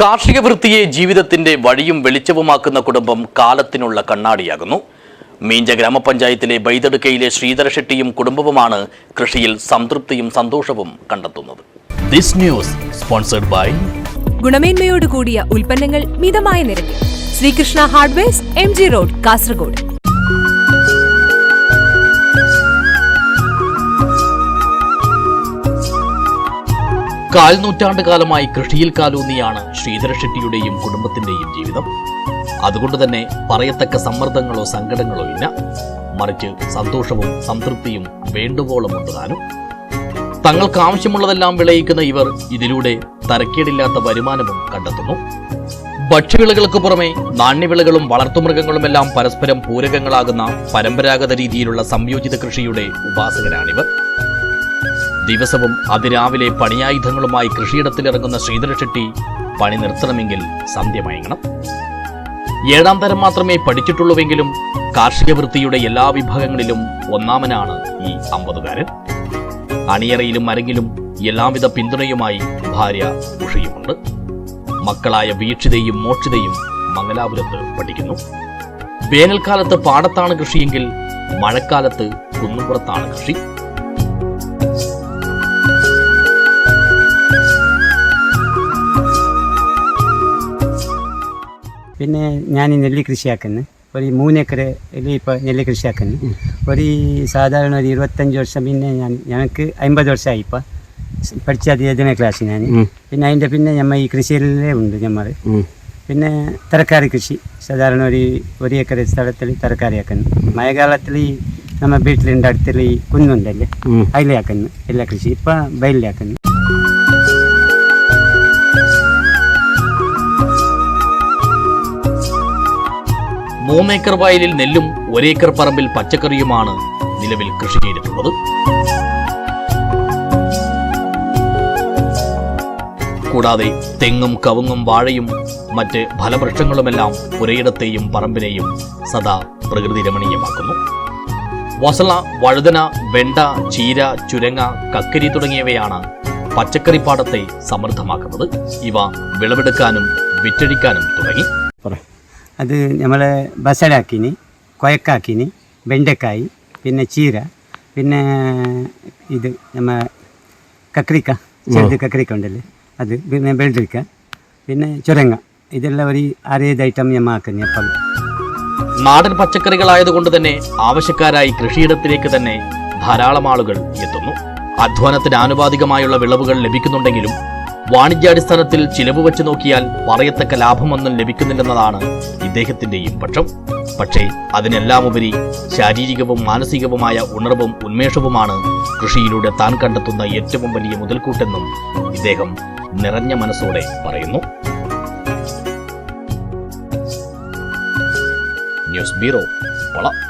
കാർഷിക വൃത്തിയെ ജീവിതത്തിന്റെ വഴിയും വെളിച്ചവുമാക്കുന്ന കുടുംബം കാലത്തിനുള്ള കണ്ണാടിയാകുന്നു. മീഞ്ച ഗ്രാമപഞ്ചായത്തിലെ ബൈതടുക്കയിലെ ശ്രീധര ഷെട്ടിയും കുടുംബവുമാണ് കൃഷിയിൽ സംതൃപ്തിയും സന്തോഷവും കണ്ടെത്തുന്നത്. ദിസ് ന്യൂസ് സ്പോൺസർഡ് ബൈ ഗുണമേന്മയോട് കൂടിയ ഉൽപ്പന്നങ്ങൾ മിതമായ നിരക്കിൽ. Sreekrishna hardware M G road Kasaragod. കാൽ നൂറ്റാണ്ട് കാലമായി കൃഷിയിൽ കാലൂന്നിയാണ് ശ്രീധര ഷെട്ടിയുടെയും കുടുംബത്തിന്റെയും ജീവിതം. അതുകൊണ്ട് തന്നെ പറയത്തക്ക സമ്മർദ്ദങ്ങളോ സങ്കടങ്ങളോ ഇല്ല. മറിച്ച് സന്തോഷവും സംതൃപ്തിയും വേണ്ടുവോളം ഉണ്ടാനും തങ്ങൾക്ക് ആവശ്യമുള്ളതെല്ലാം വിളയിക്കുന്ന ഇവർ ഇതിലൂടെ തരക്കേടില്ലാത്ത വരുമാനവും കണ്ടെത്തുന്നു. ഭക്ഷ്യവിളകൾക്ക് പുറമെ നാണ്യവിളകളും വളർത്തുമൃഗങ്ങളുമെല്ലാം പരസ്പരം പൂരകങ്ങളാകുന്ന പരമ്പരാഗത രീതിയിലുള്ള സംയോജിത കൃഷിയുടെ ഉപാസകരാണിവർ. ദിവസവും അതിരാവിലെ പണിയായുധങ്ങളുമായി കൃഷിയിടത്തിലിറങ്ങുന്ന ശ്രീധര ഷെട്ടി പണി നിർത്തണമെങ്കിൽ സന്ധ്യ മയങ്ങണം. ഏഴാം തരം മാത്രമേ പഠിച്ചിട്ടുള്ളൂവെങ്കിലും കാർഷിക വൃത്തിയുടെ എല്ലാ വിഭാഗങ്ങളിലും ഒന്നാമനാണ് ഈ അമ്പതുകാരൻ അണിയറയിലും അരങ്ങിലും എല്ലാവിധ പിന്തുണയുമായി ഭാര്യ ഉഷയുമുണ്ട്. മക്കളായ വീക്ഷിതയും മോക്ഷിതയും മംഗലാപുരത്ത് പഠിക്കുന്നു. വേനൽക്കാലത്ത് പാടത്താണ് കൃഷിയെങ്കിൽ മഴക്കാലത്ത് കുന്നുപുറത്താണ് കൃഷി. പിന്നെ ഞാൻ നെല്ല് കൃഷിയാക്കുന്നു. ഒരു മൂന്നേക്കർ ഇപ്പോൾ നെല്ല് കൃഷിയാക്കുന്നു. ഒരു സാധാരണ ഒരു ഇരുപത്തഞ്ച് വർഷം പിന്നെ ഞാൻ ഞങ്ങൾക്ക് അമ്പത് വർഷമായി ഇപ്പോൾ പഠിച്ചത് ഏഴನೇ ക്ലാസ് ഞാൻ പിന്നെ അതിന്റെ പിന്നെ ഞമ്മ ഈ കൃഷിയിലേ ഉണ്ട് ഞമ്മൾ പിന്നെ തരക്കാരി കൃഷി. സാധാരണ ഒരു ഒരു ഏക്കർ സ്ഥലത്തിൽ തരക്കാരിയാക്കുന്നു. മഴക്കാലത്തിൽ ഈ നമ്മ വീട്ടിലുണ്ട് അടുത്തിൽ ഈ കുന്നുണ്ടല്ലേ? അതിലാക്കുന്നു എല്ലാ കൃഷി ഇപ്പം ബയലിലാക്കുന്നു. മൂന്നേക്കർ വയലിൽ നെല്ലും ഒരേക്കർ പറമ്പിൽ പച്ചക്കറിയുമാണ് നിലവിൽ കൃഷി ചെയ്തിട്ടുള്ളത്. കൂടാതെ തെങ്ങും കവുങ്ങും വാഴയും മറ്റ് ഫലവൃക്ഷങ്ങളുമെല്ലാം ഒരേയിടത്തെയും പറമ്പിനെയും സദാ പ്രകൃതി രമണീയമാക്കുന്നു. വസള വഴുതന വെണ്ട ചീര ചുരങ്ങ കക്കരി തുടങ്ങിയവയാണ് പച്ചക്കറിപ്പാടത്തെ സമൃദ്ധമാക്കുന്നത്. ഇവ വിളവെടുക്കാനും വിറ്റഴിക്കാനും തുടങ്ങി. അത് നമ്മൾ ബസലാക്കിനി കൊയക്കാക്കിനി വെണ്ടക്കായി പിന്നെ ചീര പിന്നെ ഇത് നമ്മ കക്രിക്ക ചെറുത് കക്രിക്ക ഉണ്ടല്ലേ? അത് പിന്നെ വെള്ളരിക്ക പിന്നെ ചുരങ്ങ. ഇതെല്ലാം ഒരു അറിയത് ഐറ്റം ഞമ്മ ആക്കുന്നു എപ്പോഴും നാടൻ പച്ചക്കറികളായതുകൊണ്ട് തന്നെ ആവശ്യക്കാരായി കൃഷിയിടത്തിലേക്ക് തന്നെ ധാരാളം ആളുകൾ എത്തുന്നു. അധ്വാനത്തിന് ആനുപാതികമായുള്ള വിളവുകൾ ലഭിക്കുന്നുണ്ടെങ്കിലും വാണിജ്യാടിസ്ഥാനത്തിൽ ചിലവ് വെച്ച് നോക്കിയാൽ പറയത്തക്ക ലാഭമൊന്നും ലഭിക്കുന്നില്ലെന്നതാണ് ഇദ്ദേഹത്തിന്റെയും പക്ഷം. പക്ഷേ അതിനെല്ലാം ഉപരി ശാരീരികവും മാനസികവുമായ ഉണർവും ഉന്മേഷവുമാണ് കൃഷിയിലൂടെ താൻ കണ്ടെത്തുന്ന ഏറ്റവും വലിയ മുതൽക്കൂട്ടെന്നും ഇദ്ദേഹം നിറഞ്ഞ മനസ്സോടെ പറയുന്നു. ന്യൂസ് ബ്യൂറോ വള.